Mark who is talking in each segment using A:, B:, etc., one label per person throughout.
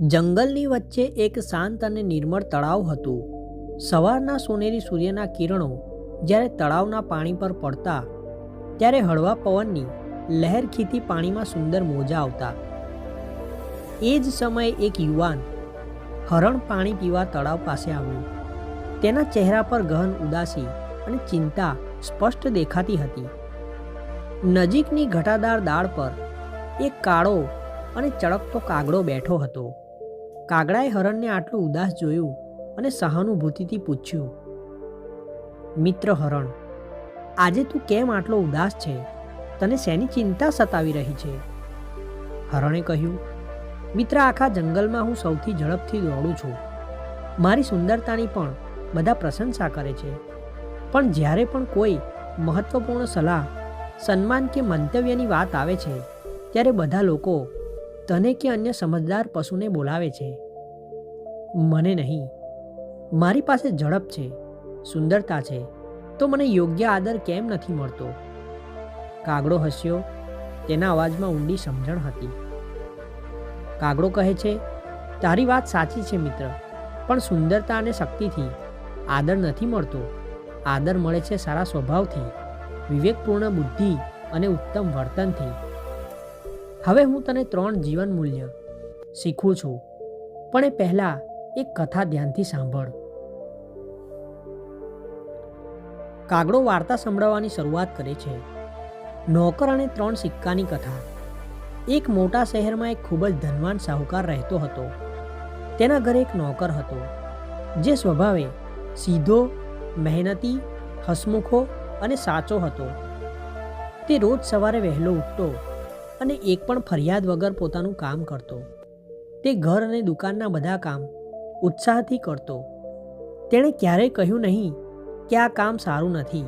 A: જંગલની વચ્ચે એક શાંત અને નિર્મળ તળાવ હતું. સવારના સોનેરી સૂર્યના કિરણો જ્યારે તળાવના પાણી પર પડતા, ત્યારે હળવા પવનની લહેર ખીતી પાણીમાં સુંદર મોજા આવતા. એ જ સમયે એક યુવાન હરણ પાણી પીવા તળાવ પાસે આવ્યું. તેના ચહેરા પર ગહન ઉદાસી અને ચિંતા સ્પષ્ટ દેખાતી હતી. નજીકની ઘટાદાર દાળ પર એક કાળો અને ચળકતો કાગડો બેઠો હતો. કાગડાએ હરણને આટલું ઉદાસ જોયું અને સહાનુભૂતિથી પૂછ્યું, મિત્ર હરણ, આજે તું કેમ આટલો ઉદાસ છે? તને શેની ચિંતા સતાવી રહી છે? હરણે કહ્યું, મિત્ર, આખા જંગલમાં હું સૌથી ઝડપથી દોડું છું. મારી સુંદરતાની પણ બધા પ્રશંસા કરે છે. પણ જ્યારે પણ કોઈ મહત્વપૂર્ણ સલાહ, સન્માન કે મંતવ્યની વાત આવે છે, ત્યારે બધા લોકો તને કે અન્ય સમજદાર પશુને બોલાવે છે? મને નહીં. મારી પાસે ઝડપ છે, સુંદરતા છે, તો મને યોગ્ય આદર કેમ નથી મળતો? કાગડો હસ્યો, તેના અવાજમાં ઊંડી સમજણ હતી. કાગડો કહે છે, તારી વાત સાચી છે મિત્ર, પણ સુંદરતા અને શક્તિથી આદર નથી મળતો. આદર મળે છે સારા સ્વભાવથી, વિવેકપૂર્ણ બુદ્ધિ અને ઉત્તમ વર્તનથી. હવે હું તને ત્રણ જીવન મૂલ્ય શીખું છું, પણ એ પહેલાં એક કથા ધ્યાનથી સાંભળ. કાગડો વાર્તા સંભળાવવાની શરૂઆત કરે છે. નોકર અને ત્રણ સિક્કાની કથા. એક મોટા શહેરમાં એક ખૂબ જ ધનવાન સાહુકાર રહેતો હતો. તેના ઘરે એક નોકર હતો, જે સ્વભાવે સીધો, મહેનતી, હસમુખો અને સાચો હતો. તે રોજ સવારે વહેલો ઉઠતો અને એક પણ ફરિયાદ વગર પોતાનું કામ કરતો. તે ઘર અને દુકાનના બધા કામ ઉત્સાહથી કરતો. તેણે ક્યારેય કહ્યું નહીં કે આ કામ સારું નથી,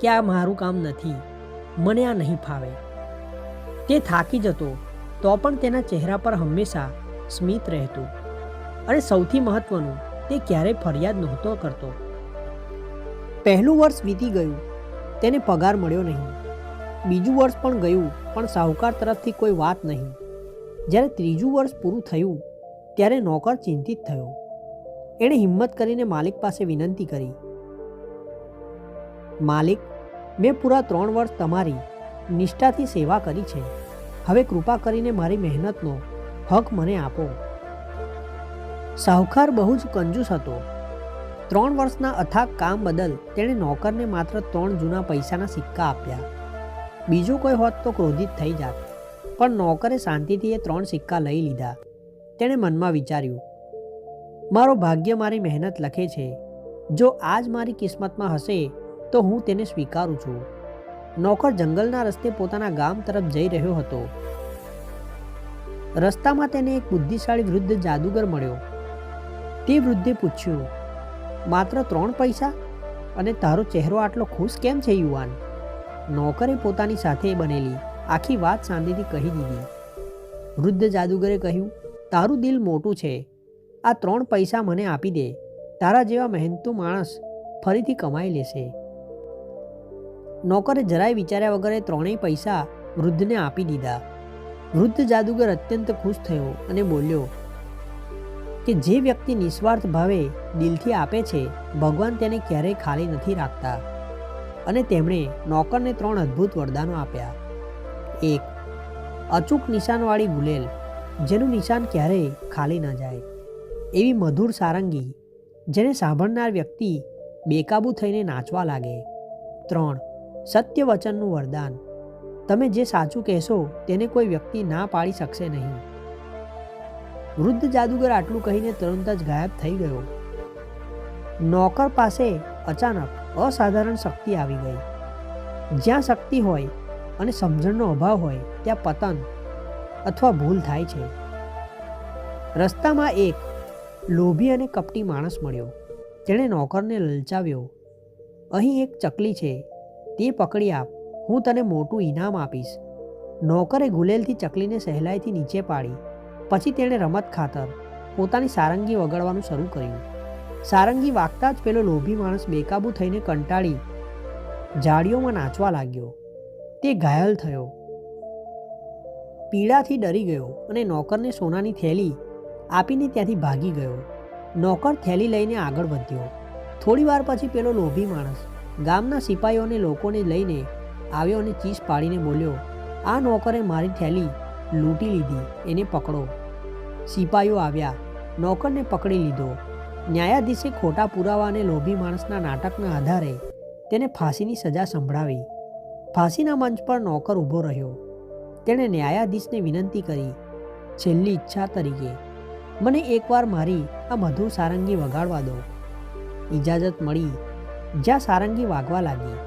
A: કે આ મારું કામ નથી, મને આ નહીં ફાવે. તે થાકી જતો તો પણ તેના ચહેરા પર હંમેશા સ્મિત રહેતું અને સૌથી મહત્વનું, તે ક્યારેય ફરિયાદ નહોતો કરતો. પહેલું વર્ષ વીતી ગયું, તેને પગાર મળ્યો નહીં. બીજું વર્ષ પણ ગયું, પણ સાહુકાર તરફથી કોઈ વાત નહીં. જ્યારે ત્રીજું વર્ષ પૂરું થયું, ત્યારે નોકર ચિંતિત થયો. એણે હિંમત કરીને માલિક પાસે વિનંતી કરી. માલિક, મેં પૂરા ત્રણ વર્ષ તમારી નિષ્ઠાથી સેવા કરી છે. હવે કૃપા કરીને મારી મહેનતનો હક મને આપો. સાહુકાર બહુ જ કંજૂસ હતો. ત્રણ વર્ષના અથાગ કામ બદલ તેણે નોકરને માત્ર ત્રણ જૂના પૈસાના સિક્કા આપ્યા. બીજો કોઈ હોત તો ક્રોધિત થઈ જાત. પણ નોકરે શાંતિથી એ ત્રણ સિક્કા લઈ લીધા. તેણે મનમાં વિચાર્યું, મારો ભાગ્ય મારી મહેનત લખે છે. જો આજ મારી કિસ્મતમાં હશે, તો હું તેને સ્વીકારું છું. નોકર જંગલના રસ્તે પોતાના ગામ તરફ જઈ રહ્યો હતો. રસ્તામાં તેને એક બુદ્ધિશાળી વૃદ્ધ જાદુગર મળ્યો. તે વૃદ્ધે પૂછ્યું, માત્ર ત્રણ પૈસા? અને તારો ચહેરો આટલો ખુશ કેમ છે, યુવાન? નોકરે પોતાની સાથે બનેલી. આખી વાત શાંતિથી કહી દીધી. વૃદ્ધ જાદુગરે કહ્યું, તારું દિલ મોટું છે. આ ત્રણ પૈસા મને આપી દે. તારા જેવા મહેનતુ માણસ ફરીથી કમાઈ લેશે. નોકરે જરાય વિચાર્યા વગર એ ત્રણેય પૈસા વૃદ્ધને આપી દીધા. વૃદ્ધ જાદુગર અત્યંત ખુશ થયો અને બોલ્યો, કે જે વ્યક્તિ નિસ્વાર્થ ભાવે દિલથી આપે છે, ભગવાન તેને ક્યારેય ખાલી નથી રાખતા. અને તેમણે નોકરને ત્રણ અદ્ભુત વરદાનો આપ્યા. એક, અચૂક નિશાનવાળી ગુલેલ, જેનું નિશાન ક્યારેય ખાલી ન જાય. એવી મધુર સારંગી, જેને સાંભળનાર વ્યક્તિ બેકાબૂ થઈને નાચવા લાગે. ત્રણ, સત્ય વચનનું વરદાન. તમે જે સાચું કહેશો તેને કોઈ વ્યક્તિ ના પાડી શકશે નહીં. વૃદ્ધ જાદુગર આટલું કહીને તરત જ ગાયબ થઈ ગયો. નોકર પાસે અચાનક અસાધારણ શક્તિ આવી ગઈ. જ્યાં શક્તિ હોય અને સમજણનો અભાવ હોય, ત્યાં પતન અથવા ભૂલ થાય છે. રસ્તામાં એક લોભી અને કપટી માણસ મળ્યો. તેણે નોકરને લલચાવ્યો. અહીં એક ચકલી છે. તે પકડી આપ. હું તને મોટું ઇનામ આપીશ. નોકરે ગુલેલથી ચકલીને સહેલાઈથી નીચે પાડી. પછી તેણે રમત ખાતર પોતાની સારંગી વગાડવાનું શરૂ કર્યું. સારંગી વાગતા જ પેલો લોભી માણસ બેકાબૂ થઈને કંટાળી ઝાડીઓમાં નાચવા લાગ્યો. તે ઘાયલ થયો. પીડાથી ડરી ગયો અને નોકરને સોનાની થેલી આપીને ત્યાંથી ભાગી ગયો. નોકર થેલી લઈને આગળ વધ્યો. થોડીવાર પછી પેલો લોભી માણસ ગામના સિપાહીઓને લોકોને લઈને આવ્યો અને ચીસ પાડીને બોલ્યો, આ નોકરે મારી થેલી લૂંટી લીધી, એને પકડો. સિપાહીઓ આવ્યા. નોકરને પકડી લીધો. ન્યાયાધીશે ખોટા પુરાવા અને લોભી માણસના નાટકના આધારે તેને ફાંસીની સજા સંભળાવી. ફાંસીના મંચ પર નોકર ઊભો રહ્યો. તેણે ન્યાયાધીશને વિનંતી કરી, છેલ્લી ઈચ્છા તરીકે મને એકવાર મારી આ મધુર સારંગી વગાડવા દો. ઇજાજત મળી, જ્યાં સારંગી વાગવા લાગી,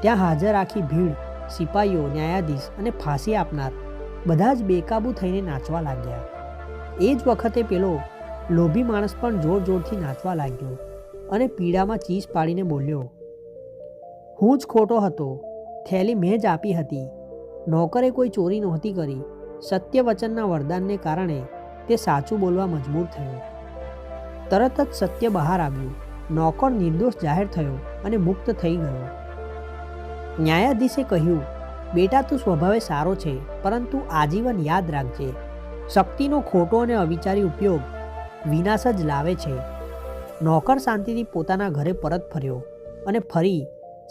A: ત્યાં હાજર આખી ભીડ સિપાહીઓ ન્યાયાધીશ અને ફાંસી આપનાર બધા જ બેકાબૂ થઈને નાચવા લાગ્યા. એ જ વખતે પેલો લોભી માણસ પણ જોર જોરથી નાચવા લાગ્યો અને પીડામાં ચીસ પાડીને બોલ્યો, હું જ ખોટો હતો. થેલી મેં જ આપી હતી. નોકરે કોઈ ચોરી નહોતી કરી. સત્ય વચનના વરદાનને કારણે તે સાચું બોલવા મજબૂર થયો. તરત જ સત્ય બહાર આવ્યું. નોકર નિર્દોષ જાહેર થયો અને મુક્ત થઈ ગયો. ન્યાયાધીશે કહ્યું, બેટા, તું સ્વભાવે સારો છે, પરંતુ આજીવન યાદ રાખજે. શક્તિનો ખોટો અને અવિચારી ઉપયોગ વિનાશ જ લાવે છે. નોકર શાંતિથી પોતાના ઘરે પરત ફર્યો અને ફરી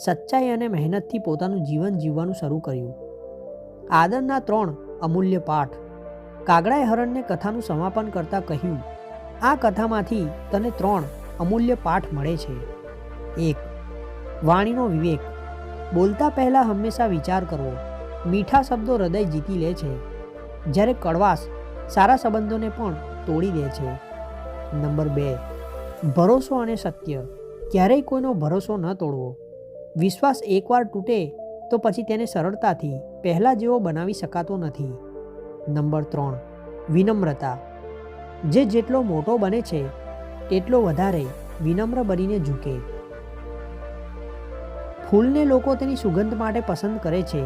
A: સચ્ચાઈ અને મહેનતથી પોતાનું જીવન જીવવાનું શરૂ કર્યું. આદરના ત્રણ અમૂલ્ય પાઠ. કાગડાએ હરણને કથાનું સમાપન કરતાં કહ્યું, આ કથામાંથી તને ત્રણ અમૂલ્ય પાઠ મળે છે. એક, વાણીનો વિવેક. બોલતા પહેલાં હંમેશા વિચાર કરવો. મીઠા શબ્દો હૃદય જીતી લે છે. જ્યારે કડવાશ સારા સંબંધોને પણ તોડી દે છે. નંબર બે. ભરોસો અને સત્ય. ક્યારેય કોઈનો ભરોસો ન તોડવો. વિશ્વાસ એકવાર તૂટે તો પછી તેને સરળતાથી પહેલાં જેવો બનાવી શકાતો નથી. નંબર ત્રણ. વિનમ્રતા. જે જેટલો મોટો બને છે, તેટલો વધારે વિનમ્ર બનીને ઝૂકે. ફૂલને લોકો તેની સુગંધ માટે પસંદ કરે છે,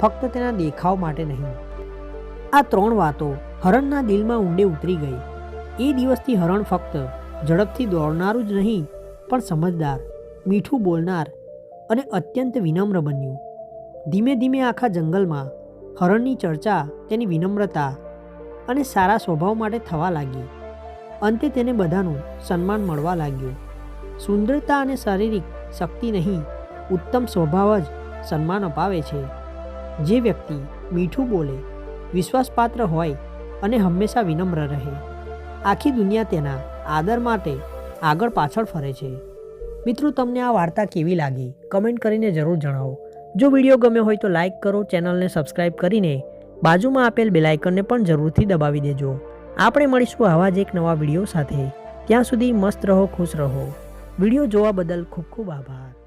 A: ફક્ત તેના દેખાવ માટે નહીં. આ ત્રણ વાતો હરણના દિલમાં ઊંડે ઉતરી ગઈ. એ દિવસથી હરણ ફક્ત ઝડપથી દોડનારું જ નહીં, પણ સમજદાર, મીઠું બોલનાર અને અત્યંત વિનમ્ર બન્યું. ધીમે ધીમે આખા જંગલમાં હરણની ચર્ચા તેની વિનમ્રતા અને સારા સ્વભાવ માટે થવા લાગી. અંતે તેને બધાનું સન્માન મળવા લાગ્યું. સુંદરતા અને શારીરિક શક્તિ નહીં, ઉત્તમ સ્વભાવ જ સન્માન અપાવે છે. જે વ્યક્તિ મીઠું બોલે, વિશ્વાસપાત્ર હોય અને હંમેશા વિનમ્ર રહે. આખી દુનિયા તેના આદર માટે આગળ પાછળ ફરે છે. મિત્રો, તમને આ વાર્તા કેવી લાગી? કમેન્ટ કરીને જરૂર જણાવો. જો વીડિયો ગમ્યો હોય તો લાઇક કરો, ચેનલને સબસ્ક્રાઇબ કરીને બાજુમાં આપેલ બેલાઇકનને પણ જરૂરથી દબાવી દેજો. આપણે મળીશું આવા જ એક નવા વીડિયો સાથે. ત્યાં સુધી મસ્ત રહો, ખુશ રહો. વીડિયો જોવા બદલ ખૂબ ખૂબ આભાર.